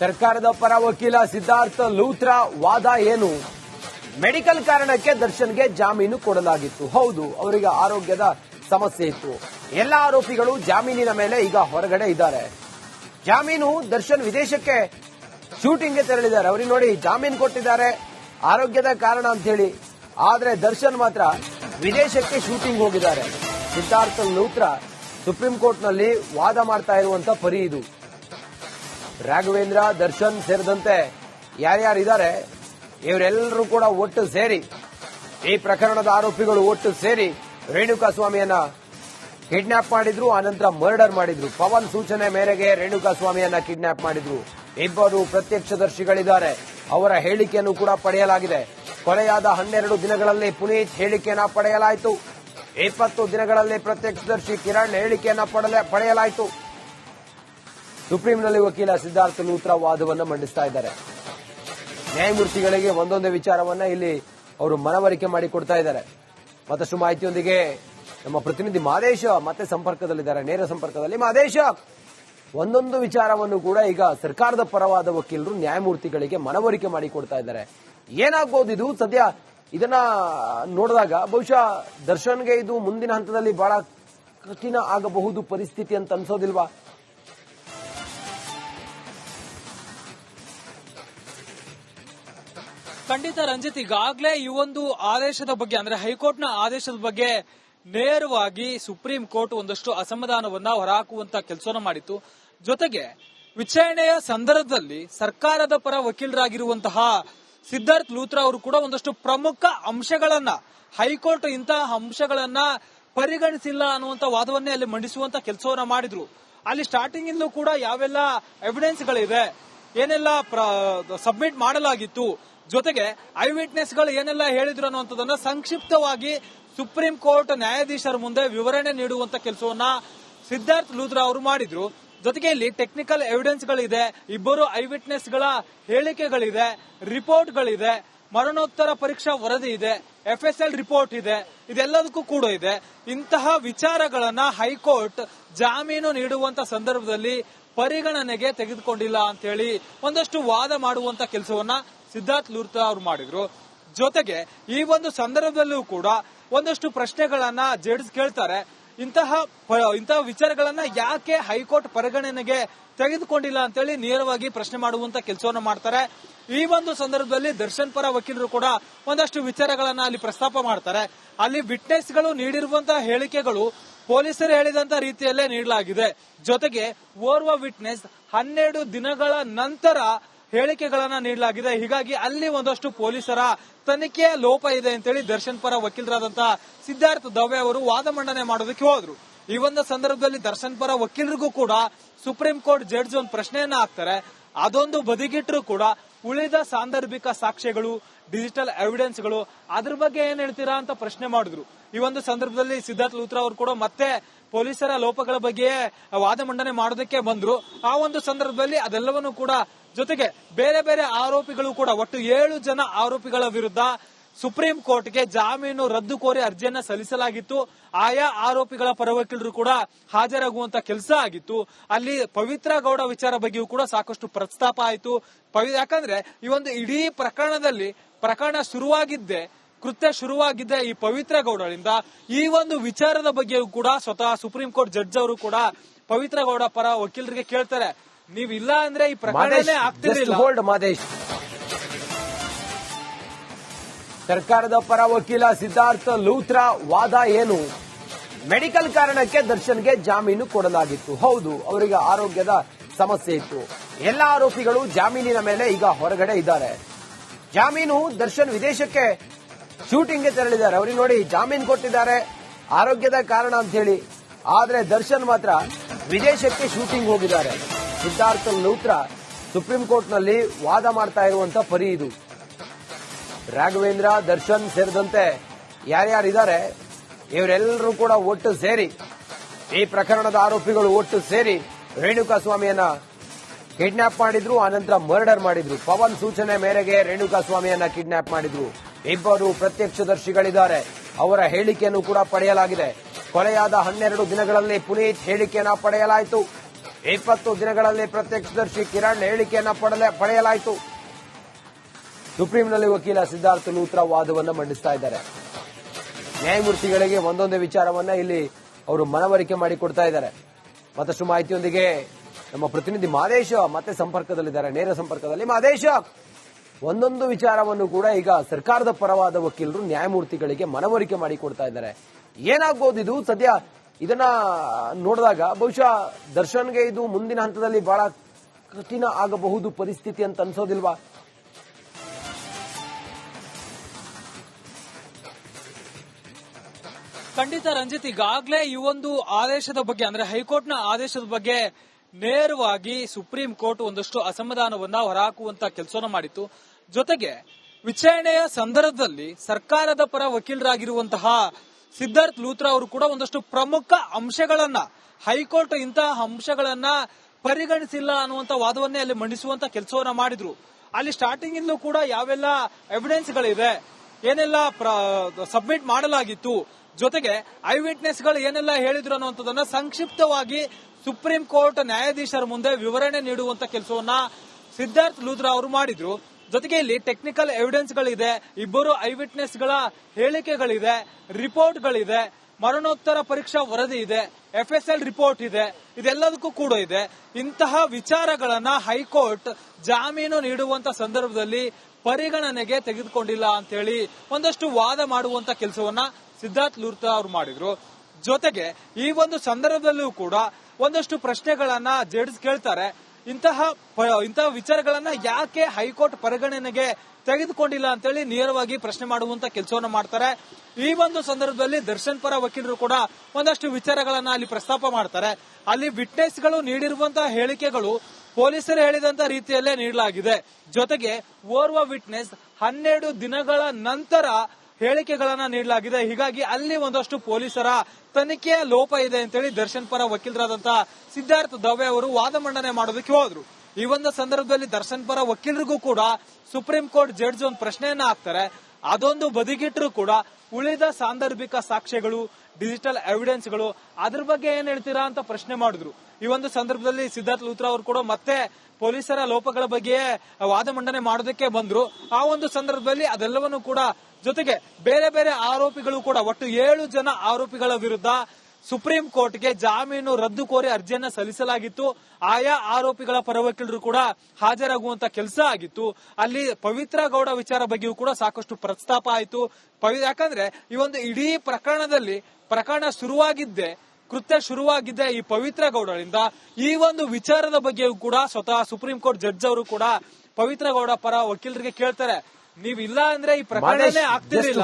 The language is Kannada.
ಸರ್ಕಾರದ ಪರ ವಕೀಲ ಸಿದ್ಧಾರ್ಥ ಲೂತ್ರಾ ವಾದ ಏನು? ಮೆಡಿಕಲ್ ಕಾರಣಕ್ಕೆ ದರ್ಶನ್ಗೆ ಜಾಮೀನು ಕೊಡಲಾಗಿತ್ತು. ಹೌದು, ಅವರಿಗೆ ಆರೋಗ್ಯದ ಸಮಸ್ಯೆ ಇತ್ತು. ಎಲ್ಲ ಆರೋಪಿಗಳು ಜಾಮೀನಿನ ಮೇಲೆ ಈಗ ಹೊರಗಡೆ ಇದ್ದಾರೆ. ಜಾಮೀನು ದರ್ಶನ್ ವಿದೇಶಕ್ಕೆ ಶೂಟಿಂಗ್ಗೆ ತೆರಳಿದ್ದಾರೆ. ಅವ್ರಿಗೆ ನೋಡಿ ಜಾಮೀನು ಕೊಟ್ಟಿದ್ದಾರೆ. ಆರೋಗ್ಯದ ಕಾರಣ ಅಂತ ಹೇಳಿ ಆದ್ರೆ ದರ್ಶನ್ ಮಾತ್ರ ವಿದೇಶಕ್ಕೆ ಶೂಟಿಂಗ್ ಹೋಗಿದ್ದಾರೆ. ಸಿದ್ಧಾರ್ಥ ಲೂತ್ರ ಸುಪ್ರೀಂ ಕೋರ್ಟ್ನಲ್ಲಿ ವಾದ ಮಾಡ್ತಾ ಇರುವಂತ ಪರಿ ಇದು. ರಾಘವೇಂದ್ರ, ದರ್ಶನ್ ಸೇರಿದಂತೆ ಯಾರ್ಯಾರಿದ್ದಾರೆ, ಇವರೆಲ್ಲರೂ ಕೂಡ ಒಟ್ಟು ಸೇರಿ, ಈ ಪ್ರಕರಣದ ಆರೋಪಿಗಳು ಒಟ್ಟು ಸೇರಿ ರೇಣುಕಾ ಸ್ವಾಮಿಯನ್ನ ಕಿಡ್ನಾಪ್ ಮಾಡಿದ್ರು, ಆನಂತರ ಮರ್ಡರ್ ಮಾಡಿದ್ರು. ಪವನ್ ಸೂಚನೆ ಮೇರೆಗೆ ರೇಣುಕಾ ಸ್ವಾಮಿಯನ್ನ ಕಿಡ್ನಾಪ್ ಮಾಡಿದ್ರು. ಇಬ್ಬರು ಪ್ರತ್ಯಕ್ಷದರ್ಶಿಗಳಿದ್ದಾರೆ. ಅವರ ಹೇಳಿಕೆಯನ್ನು ಕೂಡ ಪಡೆಯಲಾಗಿದೆ. ಕೊಲೆಯಾದ ಹನ್ನೆರಡು ದಿನಗಳಲ್ಲಿ ಪುನೀತ್ ಹೇಳಿಕೆಯನ್ನ ಪಡೆಯಲಾಯಿತು. ಇಪ್ಪತ್ತು ದಿನಗಳಲ್ಲಿ ಪ್ರತ್ಯಕ್ಷದರ್ಶಿ ಕಿರಣ್ ಹೇಳಿಕೆಯನ್ನ ಪಡೆಯಲಾಯಿತು. ಸುಪ್ರೀಂನಲ್ಲಿ ವಕೀಲ ಸಿದ್ಧಾರ್ಥ ಲೂತ್ರಾ ವಾದವನ್ನು ಮಂಡಿಸ್ತಾ ಇದ್ದಾರೆ. ನ್ಯಾಯಮೂರ್ತಿಗಳಿಗೆ ಒಂದೊಂದೇ ವಿಚಾರವನ್ನ ಇಲ್ಲಿ ಅವರು ಮನವರಿಕೆ ಮಾಡಿಕೊಡ್ತಾ ಇದ್ದಾರೆ. ಮತ್ತಷ್ಟು ಮಾಹಿತಿಯೊಂದಿಗೆ ನಮ್ಮ ಪ್ರತಿನಿಧಿ ಮಾದೇಶ ಮತ್ತೆ ಸಂಪರ್ಕದಲ್ಲಿದ್ದಾರೆ. ನೇರ ಸಂಪರ್ಕದಲ್ಲಿ ಮಾದೇಶ, ಒಂದೊಂದು ವಿಚಾರವನ್ನು ಕೂಡ ಈಗ ಸರ್ಕಾರದ ಪರವಾದ ವಕೀಲರು ನ್ಯಾಯಮೂರ್ತಿಗಳಿಗೆ ಮನವರಿಕೆ ಮಾಡಿಕೊಡ್ತಾ ಇದ್ದಾರೆ. ಏನಾಗ್ಬೋದು ಇದು? ಸದ್ಯ ಇದನ್ನ ನೋಡಿದಾಗ ಬಹುಶಃ ದರ್ಶನ್ಗೆ ಇದು ಮುಂದಿನ ಹಂತದಲ್ಲಿ ಬಹಳ ಕಠಿಣ ಆಗಬಹುದು ಪರಿಸ್ಥಿತಿ ಅಂತ ಅನ್ಸೋದಿಲ್ವಾ? ಖಂಡಿತ ರಂಜಿತ್ ಈಗಾಗಲೇ ಈ ಒಂದು ಆದೇಶದ ಬಗ್ಗೆ, ಅಂದ್ರೆ ಹೈಕೋರ್ಟ್ನ ಆದೇಶದ ಬಗ್ಗೆ ನೇರವಾಗಿ ಸುಪ್ರೀಂ ಕೋರ್ಟ್ ಒಂದಷ್ಟು ಅಸಮಾಧಾನವನ್ನ ಹೊರಹಾಕುವಂತ ಕೆಲಸವನ್ನು ಮಾಡಿತ್ತು. ಜೊತೆಗೆ ವಿಚಾರಣೆಯ ಸಂದರ್ಭದಲ್ಲಿ ಸರ್ಕಾರದ ಪರ ವಕೀಲರಾಗಿರುವಂತಹ ಸಿದ್ಧಾರ್ಥ್ ಲೂತ್ರ ಅವರು ಕೂಡ ಒಂದಷ್ಟು ಪ್ರಮುಖ ಅಂಶಗಳನ್ನ, ಹೈಕೋರ್ಟ್ ಇಂತಹ ಅಂಶಗಳನ್ನ ಪರಿಗಣಿಸಿಲ್ಲ ಅನ್ನುವಂತ ವಾದವನ್ನೇ ಅಲ್ಲಿ ಮಂಡಿಸುವಂತ ಕೆಲಸವನ್ನ ಮಾಡಿದ್ರು. ಅಲ್ಲಿ ಸ್ಟಾರ್ಟಿಂಗ್ ಇಂದಲೂ ಕೂಡ ಯಾವೆಲ್ಲ ಎವಿಡೆನ್ಸ್ ಗಳಿವೆ, ಏನೆಲ್ಲ ಸಬ್ಮಿಟ್ ಮಾಡಲಾಗಿತ್ತು ಜೊತೆಗೆ ಐ ವಿಟ್ನೆಸ್ಗಳು ಏನೆಲ್ಲ ಹೇಳಿದ್ರು ಅನ್ನುವಂಥದ್ದನ್ನ ಸಂಕ್ಷಿಪ್ತವಾಗಿ ಸುಪ್ರೀಂ ಕೋರ್ಟ್ ನ್ಯಾಯಾಧೀಶರ ಮುಂದೆ ವಿವರಣೆ ನೀಡುವಂತ ಕೆಲಸವನ್ನ ಸಿದ್ಧಾರ್ಥ್ ಲೂತ್ರಾ ಅವರು ಮಾಡಿದ್ರು. ಜೊತೆಗೆ ಇಲ್ಲಿ ಟೆಕ್ನಿಕಲ್ ಎವಿಡೆನ್ಸ್ ಗಳಿದೆ ಇಬ್ಬರು ಐ ವಿಟ್ನೆಸ್ಗಳ ಹೇಳಿಕೆಗಳಿದೆ ರಿಪೋರ್ಟ್ ಗಳಿದೆ ಮರಣೋತ್ತರ ಪರೀಕ್ಷಾ ವರದಿ ಇದೆ ಎಫ್ ಎಸ್ ಎಲ್ ರಿಪೋರ್ಟ್ ಇದೆ, ಇದೆಲ್ಲದಕ್ಕೂ ಕೂಡ ಇದೆ. ಇಂತಹ ವಿಚಾರಗಳನ್ನ ಹೈಕೋರ್ಟ್ ಜಾಮೀನು ನೀಡುವಂತ ಸಂದರ್ಭದಲ್ಲಿ ಪರಿಗಣನೆಗೆ ತೆಗೆದುಕೊಂಡಿಲ್ಲ ಅಂತ ಹೇಳಿ ಒಂದಷ್ಟು ವಾದ ಮಾಡುವಂತ ಕೆಲಸವನ್ನ ಸಿದ್ಧಾರ್ಥ್ ಲೂರ್ತಾ ಅವರು ಮಾಡಿದ್ರು. ಜೊತೆಗೆ ಈ ಒಂದು ಸಂದರ್ಭದಲ್ಲೂ ಕೂಡ ಒಂದಷ್ಟು ಪ್ರಶ್ನೆಗಳನ್ನ ಜಡ್ಜ್ ಕೇಳ್ತಾರೆ. ಇಂತಹ ಇಂತಹ ವಿಚಾರಗಳನ್ನ ಯಾಕೆ ಹೈಕೋರ್ಟ್ ಪರಿಗಣನೆಗೆ ತೆಗೆದುಕೊಂಡಿಲ್ಲ ಅಂತೇಳಿ ನೇರವಾಗಿ ಪ್ರಶ್ನೆ ಮಾಡುವಂತ ಕೆಲಸವನ್ನು ಮಾಡ್ತಾರೆ. ಈ ಒಂದು ಸಂದರ್ಭದಲ್ಲಿ ದರ್ಶನ್ ಪರ ವಕೀಲರು ಕೂಡ ಒಂದಷ್ಟು ವಿಚಾರಗಳನ್ನ ಅಲ್ಲಿ ಪ್ರಸ್ತಾಪ ಮಾಡ್ತಾರೆ. ಅಲ್ಲಿ ವಿಟ್ನೆಸ್ಗಳು ನೀಡಿರುವಂತಹ ಹೇಳಿಕೆಗಳು ಪೊಲೀಸರು ಹೇಳಿದಂತ ರೀತಿಯಲ್ಲೇ ನೀಡಲಾಗಿದೆ. ಜೊತೆಗೆ ಓರ್ವ ವಿಟ್ನೆಸ್ ಹನ್ನೆರಡು ದಿನಗಳ ನಂತರ ಹೇಳಿಕೆಗಳನ್ನ ನೀಡಲಾಗಿದೆ. ಹೀಗಾಗಿ ಅಲ್ಲಿ ಒಂದಷ್ಟು ಪೊಲೀಸರ ತನಿಖೆಯ ಲೋಪ ಇದೆ ಅಂತೇಳಿ ದರ್ಶನ್ ಪರ ವಕೀಲರಾದಂತಹ ಸಿದ್ಧಾರ್ಥ ದವೆ ಅವರು ವಾದ ಮಂಡನೆ ಮಾಡೋದಕ್ಕೆ ಹೋದ್ರು. ಈ ಒಂದು ಸಂದರ್ಭದಲ್ಲಿ ದರ್ಶನ್ ಪರ ವಕೀಲರಿಗೂ ಕೂಡ ಸುಪ್ರೀಂ ಕೋರ್ಟ್ ಜಡ್ಜ್ ಒಂದು ಪ್ರಶ್ನೆಯನ್ನ ಹಾಕ್ತಾರೆ. ಅದೊಂದು ಬದಿಗಿಟ್ಟರು ಕೂಡ ಉಳಿದ ಸಾಂದರ್ಭಿಕ ಸಾಕ್ಷ್ಯಗಳು ಡಿಜಿಟಲ್ ಎವಿಡೆನ್ಸ್ಗಳು ಅದ್ರ ಬಗ್ಗೆ ಏನ್ ಹೇಳ್ತೀರಾ ಅಂತ ಪ್ರಶ್ನೆ ಮಾಡಿದ್ರು. ಈ ಒಂದು ಸಂದರ್ಭದಲ್ಲಿ ಸಿದ್ಧಾರ್ಥ್ ಲೂತ್ರ ಅವರು ಕೂಡ ಮತ್ತೆ ಪೊಲೀಸರ ಲೋಪಗಳ ಬಗ್ಗೆ ವಾದ ಮಂಡನೆ ಮಾಡೋದಕ್ಕೆ ಬಂದ್ರು. ಆ ಒಂದು ಸಂದರ್ಭದಲ್ಲಿ ಅದೆಲ್ಲವನ್ನು ಕೂಡ ಜೊತೆಗೆ ಬೇರೆ ಬೇರೆ ಆರೋಪಿಗಳು ಕೂಡ ಒಟ್ಟು ಏಳು ಜನ ಆರೋಪಿಗಳ ವಿರುದ್ಧ ಸುಪ್ರೀಂ ಕೋರ್ಟ್ಗೆ ಜಾಮೀನು ರದ್ದು ಕೋರಿ ಅರ್ಜಿಯನ್ನ ಸಲ್ಲಿಸಲಾಗಿತ್ತು. ಆಯಾ ಆರೋಪಿಗಳ ಪರ ವಕೀಲರು ಕೂಡ ಹಾಜರಾಗುವಂತ ಕೆಲಸ ಆಗಿತ್ತು. ಅಲ್ಲಿ ಪವಿತ್ರ ಗೌಡ ವಿಚಾರ ಬಗ್ಗೆಯೂ ಕೂಡ ಸಾಕಷ್ಟು ಪ್ರಸ್ತಾಪ ಆಯಿತು. ಯಾಕಂದ್ರೆ ಈ ಒಂದು ಇಡೀ ಪ್ರಕರಣದಲ್ಲಿ ಪ್ರಕರಣ ಶುರುವಾಗಿದ್ದೆ ಕೃತ್ಯ ಶುರುವಾಗಿದೆ ಈ ಪವಿತ್ರ ಗೌಡರಿಂದ. ಈ ಒಂದು ವಿಚಾರದ ಬಗ್ಗೆಯೂ ಕೂಡ ಸ್ವತಃ ಸುಪ್ರೀಂ ಕೋರ್ಟ್ ಜಡ್ಜ್ ಅವರು ಕೂಡ ಪವಿತ್ರ ಗೌಡ ಪರ ವಕೀಲರಿಗೆ ಕೇಳ್ತಾರೆ. ಇಲ್ಲ ಅಂದ್ರೆ ಈ ಪ್ರಕರಣನೇ ಆಗ್ತಿರಲಿಲ್ಲ. ಸರ್ಕಾರದ ಪರ ವಕೀಲ ಸಿದ್ಧಾರ್ಥ ಲೂತ್ರ ವಾದ ಏನು? ಮೆಡಿಕಲ್ ಕಾರಣಕ್ಕೆ ದರ್ಶನ್ಗೆ ಜಾಮೀನು ಕೊಡಲಾಗಿತ್ತು. ಹೌದು ಅವರಿಗೆ ಆರೋಗ್ಯದ ಸಮಸ್ಯೆ ಇತ್ತು. ಎಲ್ಲ ಆರೋಪಿಗಳು ಜಾಮೀನಿನ ಮೇಲೆ ಈಗ ಹೊರಗಡೆ ಇದ್ದಾರೆ. ಜಾಮೀನು ದರ್ಶನ್ ವಿದೇಶಕ್ಕೆ ಶೂಟಿಂಗ್ಗೆ ತೆರಳಿದ್ದಾರೆ. ಅವ್ರಿಗೆ ನೋಡಿ ಜಾಮೀನು ಕೊಟ್ಟಿದ್ದಾರೆ. ಆರೋಗ್ಯದ ಕಾರಣ ಅಂತ ಹೇಳಿ ಆದ್ರೆ ದರ್ಶನ್ ಮಾತ್ರ ವಿದೇಶಕ್ಕೆ ಶೂಟಿಂಗ್ ಹೋಗಿದ್ದಾರೆ. ಸಿದ್ಧಾರ್ಥ ಲೂತ್ರಾ ಸುಪ್ರೀಂ ಕೋರ್ಟ್ನಲ್ಲಿ ವಾದ ಮಾಡ್ತಾ ಇರುವಂತ ಪರಿ ಇದು. ರಾಘವೇಂದ್ರ, ದರ್ಶನ್ ಸೇರಿದಂತೆ ಯಾರ್ಯಾರಿದ್ದಾರೆ, ಇವರೆಲ್ಲರೂ ಕೂಡ ಒಟ್ಟು ಸೇರಿ, ಈ ಪ್ರಕರಣದ ಆರೋಪಿಗಳು ಒಟ್ಟು ಸೇರಿ ರೇಣುಕಾಸ್ವಾಮಿಯನ್ನ ಕಿಡ್ನಾಪ್ ಮಾಡಿದ್ರು, ಆನಂತರ ಮರ್ಡರ್ ಮಾಡಿದ್ರು. ಪವನ್ ಸೂಚನೆ ಮೇರೆಗೆ ರೇಣುಕಾಸ್ವಾಮಿಯನ್ನ ಕಿಡ್ನಾಪ್ ಮಾಡಿದ್ರು. ಇಬ್ಬರು ಪ್ರತ್ಯಕ್ಷದರ್ಶಿಗಳಿದ್ದಾರೆ. ಅವರ ಹೇಳಿಕೆಯನ್ನು ಕೂಡ ಪಡೆಯಲಾಗಿದೆ. ಕೊಲೆಯಾದ ಹನ್ನೆರಡು ದಿನಗಳಲ್ಲಿ ಪುನೀತ್ ಹೇಳಿಕೆಯನ್ನ ಪಡೆಯಲಾಯಿತು. ಇಪ್ಪತ್ತು ದಿನಗಳಲ್ಲಿ ಪ್ರತ್ಯಕ್ಷದರ್ಶಿ ಕಿರಣ್ ಹೇಳಿಕೆಯನ್ನ ಪಡೆಯಲಾಯಿತು. ಸುಪ್ರೀಂನಲ್ಲಿ ವಕೀಲ ಸಿದ್ಧಾರ್ಥ ಲೂತ್ರಾ ವಾದವನ್ನು ಮಂಡಿಸ್ತಾ ಇದ್ದಾರೆ. ನ್ಯಾಯಮೂರ್ತಿಗಳಿಗೆ ಒಂದೊಂದೇ ವಿಚಾರವನ್ನ ಇಲ್ಲಿ ಅವರು ಮನವರಿಕೆ ಮಾಡಿಕೊಡ್ತಾ ಇದ್ದಾರೆ. ಮತ್ತಷ್ಟು ಮಾಹಿತಿಯೊಂದಿಗೆ ನಮ್ಮ ಪ್ರತಿನಿಧಿ ಮಾದೇಶ ಮತ್ತೆ ಸಂಪರ್ಕದಲ್ಲಿದ್ದಾರೆ. ನೇರ ಸಂಪರ್ಕದಲ್ಲಿ ಮಾದೇಶ! ಒಂದೊಂದು ವಿಚಾರವನ್ನು ಕೂಡ ಈಗ ಸರ್ಕಾರದ ಪರವಾದ ವಕೀಲರು, ನ್ಯಾಯಮೂರ್ತಿಗಳಿಗೆ ಮನವರಿಕೆ ಮಾಡಿಕೊಡ್ತಾ ಇದ್ದಾರೆ. ಏನಾಗ್ಬೋದು ಇದು? ಸದ್ಯ ಇದನ್ನ ನೋಡಿದಾಗ ಬಹುಶಃ ದರ್ಶನ್ಗೆ ಇದು ಮುಂದಿನ ಹಂತದಲ್ಲಿ ಬಹಳ ಕಠಿಣ ಆಗಬಹುದು ಪರಿಸ್ಥಿತಿ ಅಂತ ಅನ್ಸೋದಿಲ್ವಾ? ಖಂಡಿತ ರಂಜಿತ್, ಈಗಾಗಲೇ ಈ ಒಂದು ಆದೇಶದ ಬಗ್ಗೆ, ಅಂದ್ರೆ ಹೈಕೋರ್ಟ್ನ ಆದೇಶದ ಬಗ್ಗೆ ನೇರವಾಗಿ ಸುಪ್ರೀಂ ಕೋರ್ಟ್ ಒಂದಷ್ಟು ಅಸಮಾಧಾನವನ್ನ ಹೊರಹಾಕುವಂತ ಕೆಲಸವನ್ನು ಮಾಡಿತ್ತು. ಜೊತೆಗೆ ವಿಚಾರಣೆಯ ಸಂದರ್ಭದಲ್ಲಿ ಸರ್ಕಾರದ ಪರ ವಕೀಲರಾಗಿರುವಂತಹ ಸಿದ್ಧಾರ್ಥ್ ಲೂತ್ರಾ ಅವರು ಕೂಡ ಒಂದಷ್ಟು ಪ್ರಮುಖ ಅಂಶಗಳನ್ನ, ಹೈಕೋರ್ಟ್ ಇಂತಹ ಅಂಶಗಳನ್ನ ಪರಿಗಣಿಸಿಲ್ಲ ಅನ್ನುವಂತ ವಾದವನ್ನೇ ಅಲ್ಲಿ ಮಂಡಿಸುವಂತ ಕೆಲಸವನ್ನ ಮಾಡಿದ್ರು. ಅಲ್ಲಿ ಸ್ಟಾರ್ಟಿಂಗ್ ಇಂದಲೂ ಕೂಡ ಯಾವೆಲ್ಲ ಎವಿಡೆನ್ಸ್ ಗಳಿವೆ, ಏನೆಲ್ಲ ಸಬ್ಮಿಟ್ ಮಾಡಲಾಗಿತ್ತು ಜೊತೆಗೆ ಐ ವಿಟ್ನೆಸ್ಗಳು ಏನೆಲ್ಲ ಹೇಳಿದ್ರು ಅನ್ನುವಂಥದ್ದನ್ನ ಸಂಕ್ಷಿಪ್ತವಾಗಿ ಸುಪ್ರೀಂ ಕೋರ್ಟ್ ನ್ಯಾಯಾಧೀಶರ ಮುಂದೆ ವಿವರಣೆ ನೀಡುವಂತ ಕೆಲಸವನ್ನ ಸಿದ್ಧಾರ್ಥ್ ಲೂತ್ರಾ ಅವರು ಮಾಡಿದ್ರು. ಜೊತೆಗೆ ಇಲ್ಲಿ ಟೆಕ್ನಿಕಲ್ ಎವಿಡೆನ್ಸ್ ಗಳಿದೆ ಇಬ್ಬರು ಐ ವಿಟ್ನೆಸ್ಗಳ ಹೇಳಿಕೆಗಳಿದೆ. ರಿಪೋರ್ಟ್ ಗಳಿದೆ ಮರಣೋತ್ತರ ಪರೀಕ್ಷಾ ವರದಿ ಇದೆ. ಎಫ್ ಎಸ್ ಎಲ್ ರಿಪೋರ್ಟ್ ಇದೆ. ಇದೆಲ್ಲದಕ್ಕೂ ಕೂಡ ಇದೆ. ಇಂತಹ ವಿಚಾರಗಳನ್ನ ಹೈಕೋರ್ಟ್ ಜಾಮೀನು ನೀಡುವಂತ ಸಂದರ್ಭದಲ್ಲಿ ಪರಿಗಣನೆಗೆ ತೆಗೆದುಕೊಂಡಿಲ್ಲ ಅಂತ ಹೇಳಿ ಒಂದಷ್ಟು ವಾದ ಮಾಡುವಂತ ಕೆಲಸವನ್ನ ಸಿದ್ಧಾರ್ಥ್ ಲೂರ್ತಾ ಅವರು ಮಾಡಿದ್ರು. ಜೊತೆಗೆ ಈ ಒಂದು ಸಂದರ್ಭದಲ್ಲೂ ಕೂಡ ಒಂದಷ್ಟು ಪ್ರಶ್ನೆಗಳನ್ನ ಜಡ್ಜ್ ಕೇಳ್ತಾರೆ. ಇಂತಹ ಇಂತಹ ವಿಚಾರಗಳನ್ನ ಯಾಕೆ ಹೈಕೋರ್ಟ್ ಪರಿಗಣನೆಗೆ ತೆಗೆದುಕೊಂಡಿಲ್ಲ ಅಂತೇಳಿ ನೇರವಾಗಿ ಪ್ರಶ್ನೆ ಮಾಡುವಂತ ಕೆಲಸವನ್ನ ಮಾಡ್ತಾರೆ. ಈ ಒಂದು ಸಂದರ್ಭದಲ್ಲಿ ದರ್ಶನ್ ಪರ ವಕೀಲರು ಕೂಡ ಒಂದಷ್ಟು ವಿಚಾರಗಳನ್ನ ಅಲ್ಲಿ ಪ್ರಸ್ತಾಪ ಮಾಡ್ತಾರೆ. ಅಲ್ಲಿ ವಿಟ್ನೆಸ್ಗಳು ನೀಡಿರುವಂತಹ ಹೇಳಿಕೆಗಳು ಪೊಲೀಸರು ಹೇಳಿದಂತ ರೀತಿಯಲ್ಲೇ ನೀಡಲಾಗಿದೆ. ಜೊತೆಗೆ ಓರ್ವ ವಿಟ್ನೆಸ್ ಹನ್ನೆರಡು ದಿನಗಳ ನಂತರ ಹೇಳಿಕೆಗಳನ್ನ ನೀಡಲಾಗಿದೆ. ಹೀಗಾಗಿ ಅಲ್ಲಿ ಒಂದಷ್ಟು ಪೊಲೀಸರ ತನಿಖೆಯ ಲೋಪ ಇದೆ ಅಂತೇಳಿ ದರ್ಶನ್ ಪರ ವಕೀಲರಾದಂತಹ ಸಿದ್ಧಾರ್ಥ ದವೆ ಅವರು ವಾದ ಮಂಡನೆ ಮಾಡೋದಕ್ಕೆ ಹೋದ್ರು. ಈ ಒಂದು ಸಂದರ್ಭದಲ್ಲಿ ದರ್ಶನ್ ಪರ ವಕೀಲರಿಗೂ ಕೂಡ ಸುಪ್ರೀಂ ಕೋರ್ಟ್ ಜಡ್ಜ್ ಒಂದು ಪ್ರಶ್ನೆಯನ್ನ ಹಾಕ್ತಾರೆ. ಅದೊಂದು ಬದಿಗಿಟ್ಟರು ಕೂಡ ಉಳಿದ ಸಾಂದರ್ಭಿಕ ಸಾಕ್ಷ್ಯಗಳು, ಡಿಜಿಟಲ್ ಎವಿಡೆನ್ಸ್ಗಳು ಅದ್ರ ಬಗ್ಗೆ ಏನ್ ಹೇಳ್ತೀರಾ ಅಂತ ಪ್ರಶ್ನೆ ಮಾಡಿದ್ರು. ಈ ಒಂದು ಸಂದರ್ಭದಲ್ಲಿ ಸಿದ್ಧಾರ್ಥ್ ಲೂತ್ರ ಅವರು ಕೂಡ ಮತ್ತೆ ಪೊಲೀಸರ ಲೋಪಗಳ ಬಗ್ಗೆ ವಾದ ಮಂಡನೆ ಮಾಡೋದಕ್ಕೆ ಬಂದ್ರು. ಆ ಒಂದು ಸಂದರ್ಭದಲ್ಲಿ ಅದೆಲ್ಲವನ್ನು ಕೂಡ ಜೊತೆಗೆ ಬೇರೆ ಬೇರೆ ಆರೋಪಿಗಳು ಕೂಡ ಒಟ್ಟು ಏಳು ಜನ ಆರೋಪಿಗಳ ವಿರುದ್ಧ ಸುಪ್ರೀಂ ಕೋರ್ಟ್ಗೆ ಜಾಮೀನು ರದ್ದು ಕೋರಿ ಅರ್ಜಿಯನ್ನ ಸಲ್ಲಿಸಲಾಗಿತ್ತು. ಆಯಾ ಆರೋಪಿಗಳ ಪರ ವಕೀಲರು ಕೂಡ ಹಾಜರಾಗುವಂತ ಕೆಲಸ ಆಗಿತ್ತು. ಅಲ್ಲಿ ಪವಿತ್ರ ಗೌಡ ವಿಚಾರ ಬಗ್ಗೆಯೂ ಕೂಡ ಸಾಕಷ್ಟು ಪ್ರಸ್ತಾಪ ಆಯಿತು. ಯಾಕಂದ್ರೆ ಈ ಒಂದು ಇಡೀ ಪ್ರಕರಣದಲ್ಲಿ ಪ್ರಕರಣ ಶುರುವಾಗಿದ್ದೆ, ಕೃತ್ಯ ಶುರುವಾಗಿದ್ದೆ ಈ ಪವಿತ್ರ ಗೌಡರಿಂದ ಈ ಒಂದು ವಿಚಾರದ ಬಗ್ಗೆಯೂ ಕೂಡ ಸ್ವತಃ ಸುಪ್ರೀಂ ಕೋರ್ಟ್ ಜಡ್ಜ್ ಅವರು ಕೂಡ ಪವಿತ್ರ ಗೌಡ ಪರ ವಕೀಲರಿಗೆ ಕೇಳ್ತಾರೆ. ನೀವಿಲ್ಲ ಅಂದ್ರೆ ಈ ಪ್ರಕರಣನೇ ಆಗ್ತಿರಲಿಲ್ಲ.